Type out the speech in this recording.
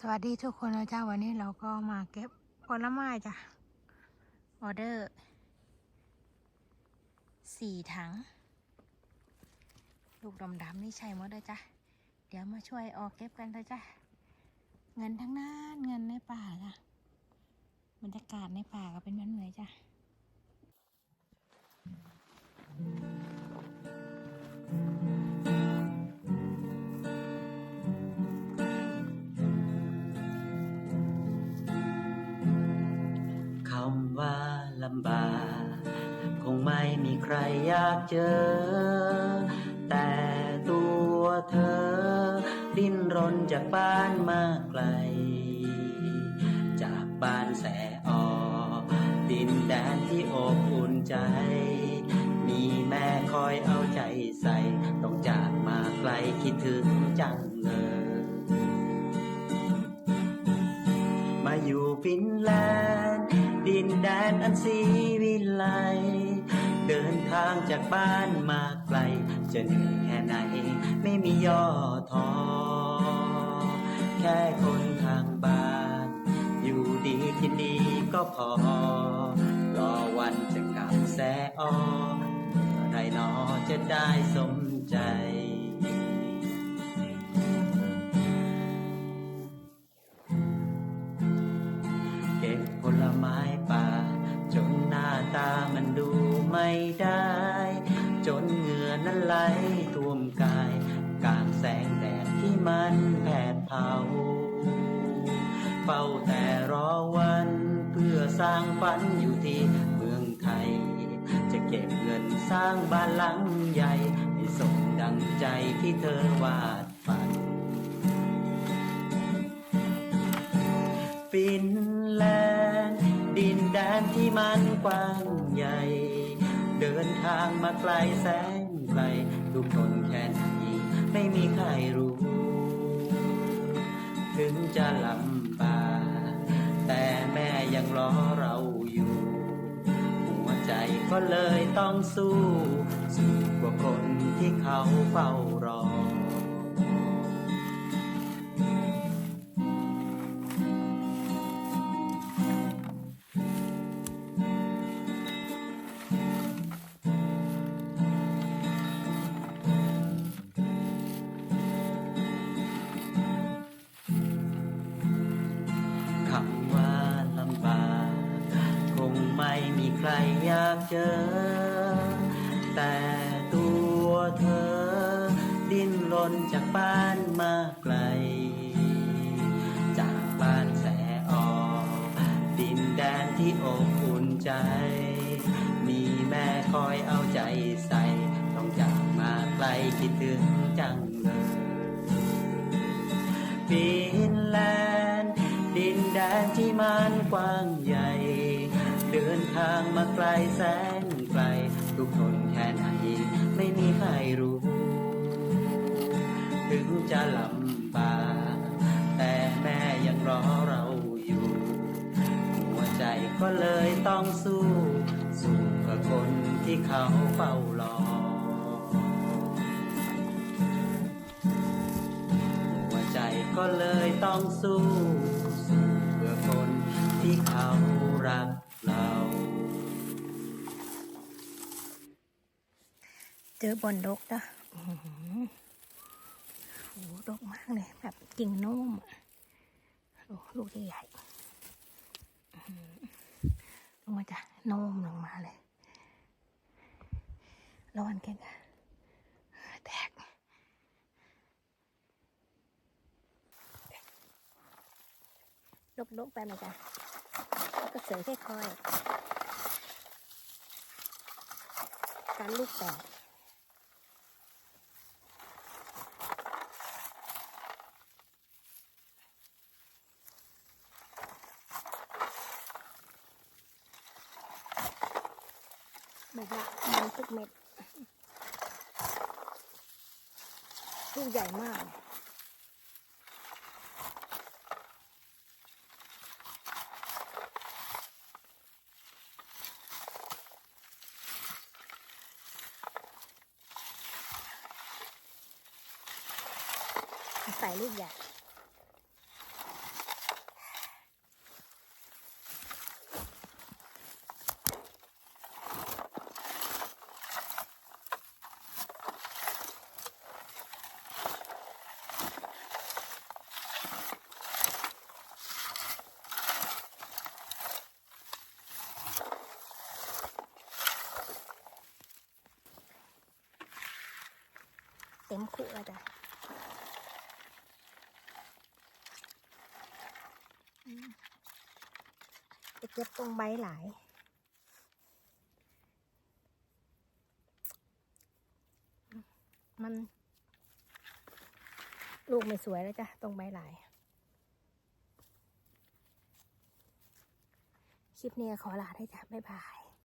สวัสดีทุกคนนะจ้าวันนี้เราก็มาเก็บผลไม้จ้ะออเดอร์สี่ถัง ลูกดำๆนี่ใช่หมดเลยจ้ะเดี๋ยวมาช่วยออกเก็บกันเลยจ้ะเงินทั้งนั้นเงินในป่าจ้ะบรรยากาศในป่าก็เป็นแบบนี้จ้ะ ม่มีใครอยากเจอ แต่ตัวเธอ ดิ้นรนจากบ้านมาไกล จากบ้านแสออดินแดนที่อบอุ่นใจ มีแม่คอยเอาใจใส่ ต้องจากมาไกลคิดถึงจังเลยมาอยู่ฟินแลนด์ดินแดนอันสีวิไล เดินทางจากบ้านมาไกล จะเหนื่อยแค่ไหน ไม่มีย่อท้อแค่คนทางบ้าน อยู่ดีกินดีก็พอ รอวันจะกลับแสออเมื่อไรนอจะได้สมใจ ไม่ได้ จนเหงื่อนั้นไหลท่วมกาย กลางแสงแดดที่มันแผดเผาเฝ้าแต่รอวันเพื่อสร้างฝันอยู่ที่เมืองไทย จะเก็บเงินสร้างบ้านหลังใหญ่ให้สมดังใจที่เธอวาดฝันฟินแลนด์ดินแดนที่มันกว้าง ทางมาไกลแสนไกลทุกคนแค่ไหนไม่มีใครรู้ ถึงจะลำบากแต่แม่ยังรอเราอยู่ หัวใจก็เลยต้องสู้สู้กว่าคนที่เขาเฝ้ารอ เจอ แต่ตัวเธอ ดิ้นรนจากบ้านมาไกล จากบ้านแสออกดินแดนที่อบอุ่นใจ มีแม่คอยเอาใจใส่ ต้องจากมาไกลคิดถึงจังเลยฟินแลนด์ดินแดนที่มันกว้างใหญ่ ทางมาไกลแสนไกล ทุกคนแค่ไหนไม่มีใครรู้ ถึงจะลำบากแต่แม่ยังรอเราอยู่ หัวใจก็เลยต้องสู้ สู้เพื่อคนที่เขาเฝ้ารอหัวใจก็เลยต้องสู้สู้ เพื่อคนที่เขา เจอบอนดกจ้ะอื้อหือโอ้ดกมากเลย แบบกิ่งนุ่มโอ้ลูกใหญ่ลงมาจ้ะนุ่มลงมาเลยร้อนแกกะแตกลกๆไปมาจ้ะแล้วก็เสือค่อยๆการลูกแตก แบบว่ามันทุกเม็ดลูกใหญ่มากใส่ลูกใหญ่ ต็มคุแล้วจ้ะจะเก็บตรงใบหลายมัน ลูกไม่สวยแล้วจ้ะ ตรงใบหลาย คลิปนี้ขอลาได้จ้ะ บ๊ายบาย